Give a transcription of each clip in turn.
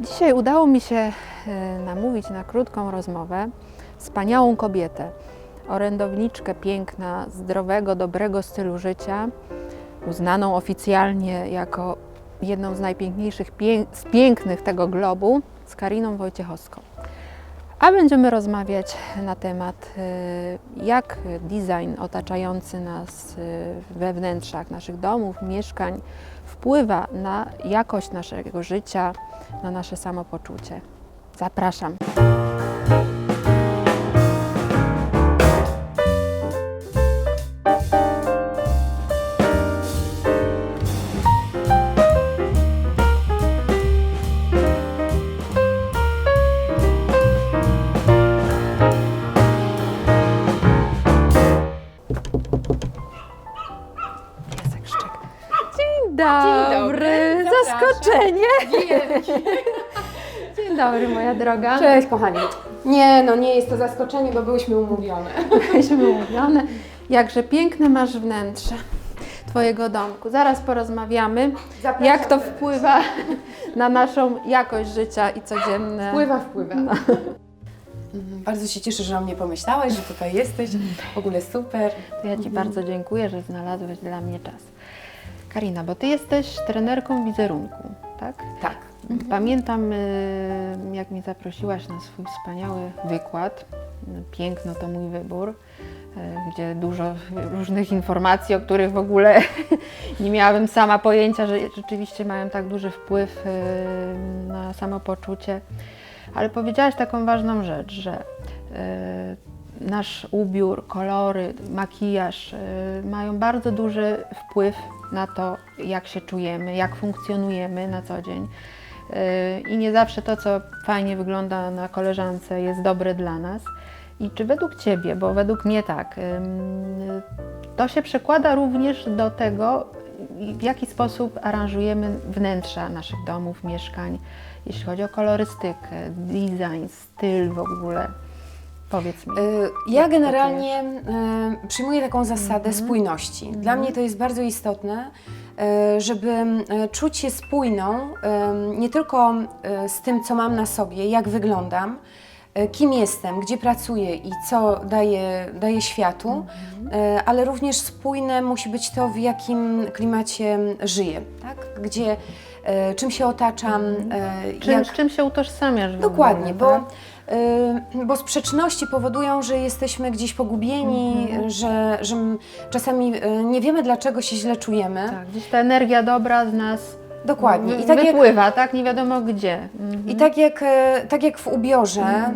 Dzisiaj udało mi się e, namówić na krótką rozmowę wspaniałą kobietę, orędowniczkę piękna, zdrowego, dobrego stylu życia, uznaną oficjalnie jako jedną z najpiękniejszych pię- z pięknych tego globu, z Kariną Wojciechowską. A będziemy rozmawiać na temat, e, jak design otaczający nas e, we wnętrzach naszych domów, mieszkań wpływa na jakość naszego życia, na nasze samopoczucie. Zapraszam. Dobry. dobry. Zaskoczenie. Dzień dobry, moja droga. Cześć kochani. Nie, no nie jest to zaskoczenie, bo byłyśmy umówione. Byliśmy umówione. Jakże piękne masz wnętrze Twojego domku. Zaraz porozmawiamy, Zapraszam jak to wpływa na naszą jakość życia i codzienne. Wpływa, wpływa. Mhm, Bardzo się cieszę, że o mnie pomyślałaś, że tutaj jesteś. W ogóle super. To ja Ci bardzo dziękuję, że znalazłeś dla mnie czas. Karina, bo Ty jesteś trenerką wizerunku, tak? Tak. Pamiętam, y, jak mnie zaprosiłaś na swój wspaniały wykład. Piękno to mój wybór, y, gdzie dużo różnych informacji, o których w ogóle nie miałabym sama pojęcia, że rzeczywiście mają tak duży wpływ y, na samopoczucie. Ale powiedziałaś taką ważną rzecz, że nasz ubiór, kolory, makijaż mają bardzo duży wpływ na to, jak się czujemy, jak funkcjonujemy na co dzień. Y, I nie zawsze to, co fajnie wygląda na koleżance, jest dobre dla nas. I czy według Ciebie, bo według mnie tak, to się przekłada również do tego, w jaki sposób aranżujemy wnętrza naszych domów, mieszkań, jeśli chodzi o kolorystykę, design, styl w ogóle. Powiedz mi. Y, Ja generalnie y, przyjmuję taką zasadę spójności. Dla mnie to jest bardzo istotne, y, żeby czuć się spójną nie tylko z tym, co mam na sobie, jak wyglądam, kim jestem, gdzie pracuję i co daję, daję światu, y, ale również spójne musi być to, w jakim klimacie żyję, tak? Gdzie, czym się otaczam, Czym, jak... Z czym się utożsamiasz Dokładnie, ogóle, bo, tak? Bo sprzeczności powodują, że jesteśmy gdzieś pogubieni, że, że m- czasami y, nie wiemy, dlaczego się źle czujemy. Tak, gdzieś ta energia dobra z nas Dokładnie. I tak, jak, wypływa, tak? Nie wiadomo gdzie. Mhm. I tak jak, e, tak jak w ubiorze, e,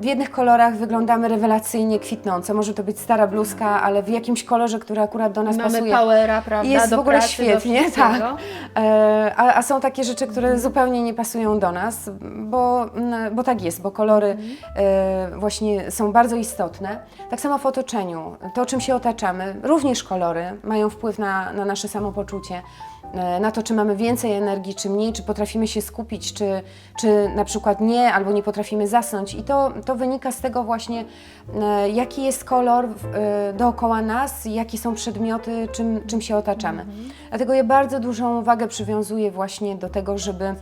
w jednych kolorach wyglądamy rewelacyjnie kwitnąco. Może to być stara bluzka, ale w jakimś kolorze, który akurat do nas Mamy pasuje. powera, prawda? Jest do w ogóle pracy, świetnie, tak. E, A, a są takie rzeczy, które zupełnie nie pasują do nas, bo, bo tak jest, bo kolory e, właśnie są bardzo istotne. Tak samo w otoczeniu, to czym się otaczamy, również kolory mają wpływ na, na nasze samopoczucie, na to, czy mamy więcej energii, czy mniej, czy potrafimy się skupić, czy, czy na przykład nie, albo nie potrafimy zasnąć. I to, to wynika z tego właśnie, e, jaki jest kolor e, dookoła nas, jakie są przedmioty, czym, czym się otaczamy. Dlatego ja bardzo dużą wagę przywiązuję właśnie do tego, żeby,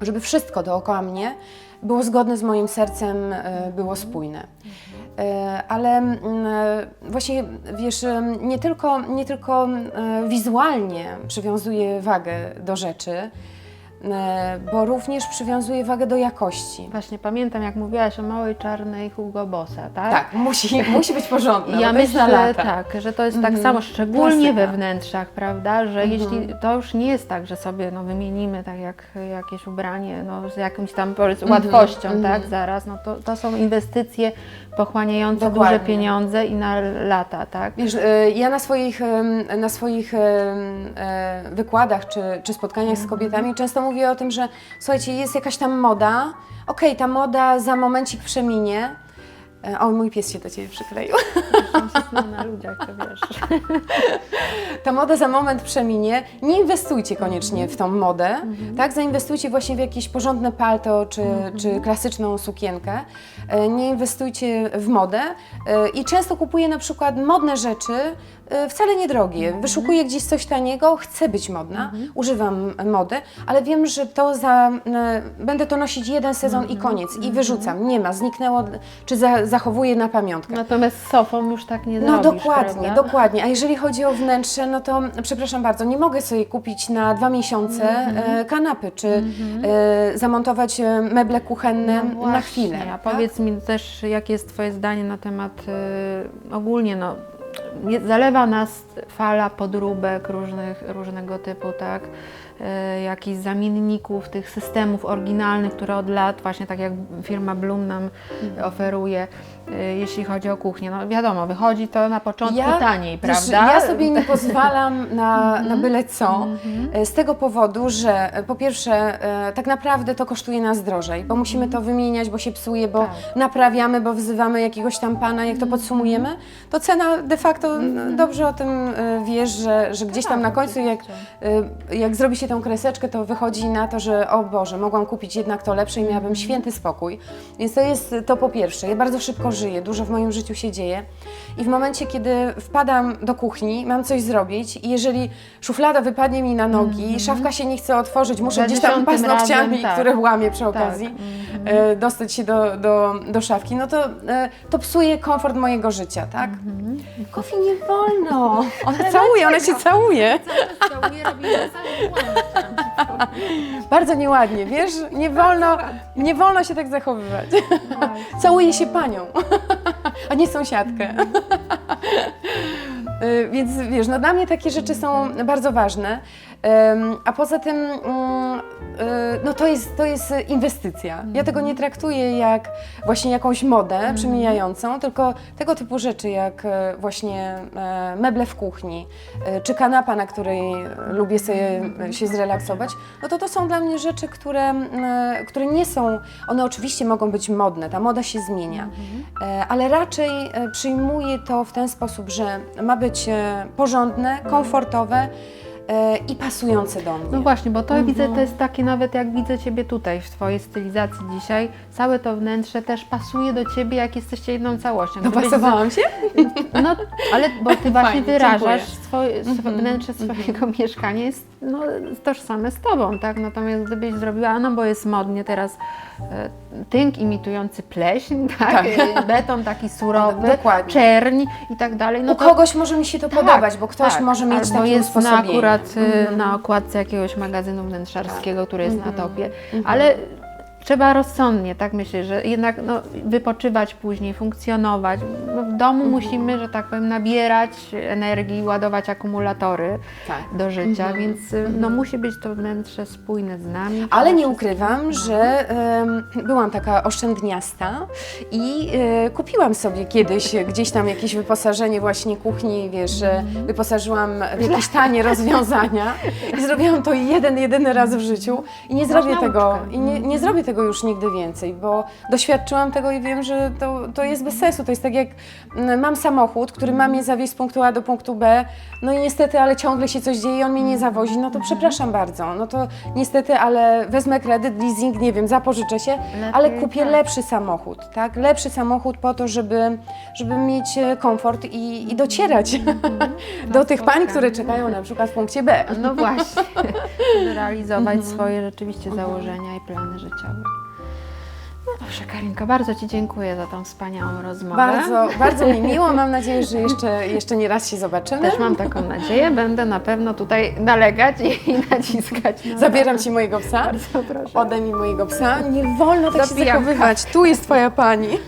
żeby wszystko dookoła mnie było zgodne z moim sercem, e, było spójne. E, Ale mm, e, właśnie, wiesz, em, nie tylko, nie tylko e, wizualnie przywiązuję wagę do rzeczy, e, bo również przywiązuję wagę do jakości. Właśnie pamiętam, jak mówiłaś o małej czarnej Hugo Bossa, tak? Tak, musi, musi być porządna. Ja myślę, że tak, że to jest tak Mhm. samo, szczególnie we Klasyka. wnętrzach, prawda, że jeśli to już nie jest tak, że sobie no, wymienimy tak jak jakieś ubranie no, z jakimś tam powiedz, Mhm, łatwością, tak, zaraz, no to, to są inwestycje pochłaniające duże Dokładnie. pieniądze i na lata, tak? Wiesz, e, ja na swoich, na swoich e, wykładach czy, czy spotkaniach z kobietami często mówię o tym, że słuchajcie, jest jakaś tam moda, okej, ta moda za momencik przeminie, O, mój pies się do Ciebie przykleił. On się na ludziach, to wiesz. Ta moda za moment przeminie. Nie inwestujcie koniecznie w tą modę, Mhm. tak? Zainwestujcie właśnie w jakieś porządne palto czy, Mhm. czy klasyczną sukienkę. E, Nie inwestujcie w modę E, i często kupuję na przykład modne rzeczy, e, wcale niedrogie. Mhm. Wyszukuję gdzieś coś taniego, chcę być modna, używam mody, ale wiem, że to za, e, będę to nosić jeden sezon Mhm. i koniec i wyrzucam. Nie ma, zniknęło, czy za, zachowuję na pamiątkę. Natomiast z sofą już tak nie No zrobisz, dokładnie, prawda? dokładnie. A jeżeli chodzi o wnętrze, no to przepraszam bardzo, nie mogę sobie kupić na dwa miesiące Mhm. e, kanapy, czy e, zamontować e, meble kuchenne No na właśnie, chwilę. A tak? powiedz mi też, jakie jest Twoje zdanie na temat y, ogólnie, no, zalewa nas fala podróbek różnych, różnego typu, tak? Y, jakichś zamienników, tych systemów oryginalnych, które od lat, właśnie tak jak firma Bloom nam Mhm. oferuje, y, jeśli chodzi o kuchnię. No wiadomo, wychodzi to na początku Ja- taniej, Wiesz, prawda? Ja sobie nie pozwalam na, Mhm. na byle co, e, z tego powodu, że e, po pierwsze e, tak naprawdę to kosztuje nas drożej, bo musimy to wymieniać, bo się psuje, bo Mhm. Tak. Mhm. naprawiamy, bo wzywamy jakiegoś tam pana, jak to podsumujemy, to cena de facto n- dobrze o tym e, wiesz, że, że gdzieś tam na Tak, końcu jak, e, jak zrobi się tą kreseczkę, to wychodzi na to, że o Boże, mogłam kupić jednak to lepsze i Mhm. miałabym święty spokój. Więc to jest to po pierwsze. Ja bardzo szybko żyję, dużo w moim życiu się dzieje i w momencie, kiedy wpadam do kuchni, mam coś zrobić i jeżeli szuflada wypadnie mi na nogi, szafka się nie chce otworzyć, muszę Mhm. Za gdzieś tam dziesiątym paznokciami, razem, tak. które łamię przy Tak, okazji, e, dostać się do, do, do szafki, no to, e, to psuje komfort mojego życia, tak? Mhm. Nie wolno. Ona całuje, ona się całuje. Bardzo nieładnie, wiesz? Nie wolno, nie wolno się tak zachowywać. Całuje się panią, a nie sąsiadkę. Y, Więc wiesz, no dla mnie takie rzeczy są bardzo ważne. A poza tym, mm, no to jest, to jest inwestycja. Ja tego nie traktuję jak właśnie jakąś modę przemijającą, tylko tego typu rzeczy jak e, właśnie e, meble w kuchni, e, czy kanapa, na której lubię sobie e, się zrelaksować, no to to są dla mnie rzeczy, które, e, które nie są, one oczywiście mogą być modne, ta moda się zmienia, e, ale raczej e, przyjmuję to w ten sposób, że ma być e, porządne, komfortowe e, i pasujące do mnie. No właśnie, bo to Mhm. widzę, to jest takie nawet jak widzę Ciebie tutaj w Twojej stylizacji dzisiaj, całe to wnętrze też pasuje do Ciebie, jak jesteście jedną całością. Gdybyś Dopasowałam się? No, ale bo Ty właśnie Fajnie, wyrażasz dziękuję. Swoje, swo, wnętrze swojego mieszkania jest no, tożsame z Tobą, tak? Natomiast gdybyś zrobiła, no bo jest modnie teraz e, tynk imitujący pleśń, tak? Tak. E, Beton taki surowy, Dokładnie. czerń i tak dalej. No U to kogoś może mi się to Tak, podobać, bo ktoś tak. może mieć takie jest na akurat y, Mhm. na okładce jakiegoś magazynu wnętrzarskiego, który jest Mhm. na topie, ale trzeba rozsądnie, tak myślę, że jednak no, wypoczywać później, funkcjonować. No, w domu Mhm. musimy, że tak powiem, nabierać energii, ładować akumulatory Tak. do życia, więc y, no, musi być to wnętrze spójne z nami. Ale nie ukrywam, że em, byłam taka oszczędniasta i e, kupiłam sobie kiedyś gdzieś tam jakieś wyposażenie właśnie kuchni, wiesz, e, wyposażyłam w jakieś tanie rozwiązania i zrobiłam to jeden, jedyny raz w życiu i nie zrobię nauczkę. tego, i nie, nie zrobię tego już nigdy więcej, bo doświadczyłam tego i wiem, że to, to jest bez sensu. To jest tak jak mm, mam samochód, który ma mnie zawieźć z punktu A do punktu B, no i niestety, ale ciągle się coś dzieje i on mnie nie zawozi, no to przepraszam bardzo, no to niestety, ale wezmę kredyt, leasing, nie wiem, zapożyczę się, ale kupię tak. lepszy samochód, tak? Lepszy samochód po to, żeby, żeby mieć e, komfort i, i docierać do tych pań, które czekają na przykład w punkcie B. No właśnie, realizować Mhm. swoje rzeczywiście założenia i plany życiowe. No dobrze, Karinka, bardzo Ci dziękuję za tą wspaniałą rozmowę. Bardzo, bardzo mi miło, mam nadzieję, że jeszcze, jeszcze nie raz się zobaczymy. Też mam taką nadzieję, będę na pewno tutaj nalegać i, i naciskać. Na Zabieram Ci mojego psa. Bardzo proszę. Ode mi mojego psa. Nie wolno tak się zachowywać. Tu jest Twoja pani.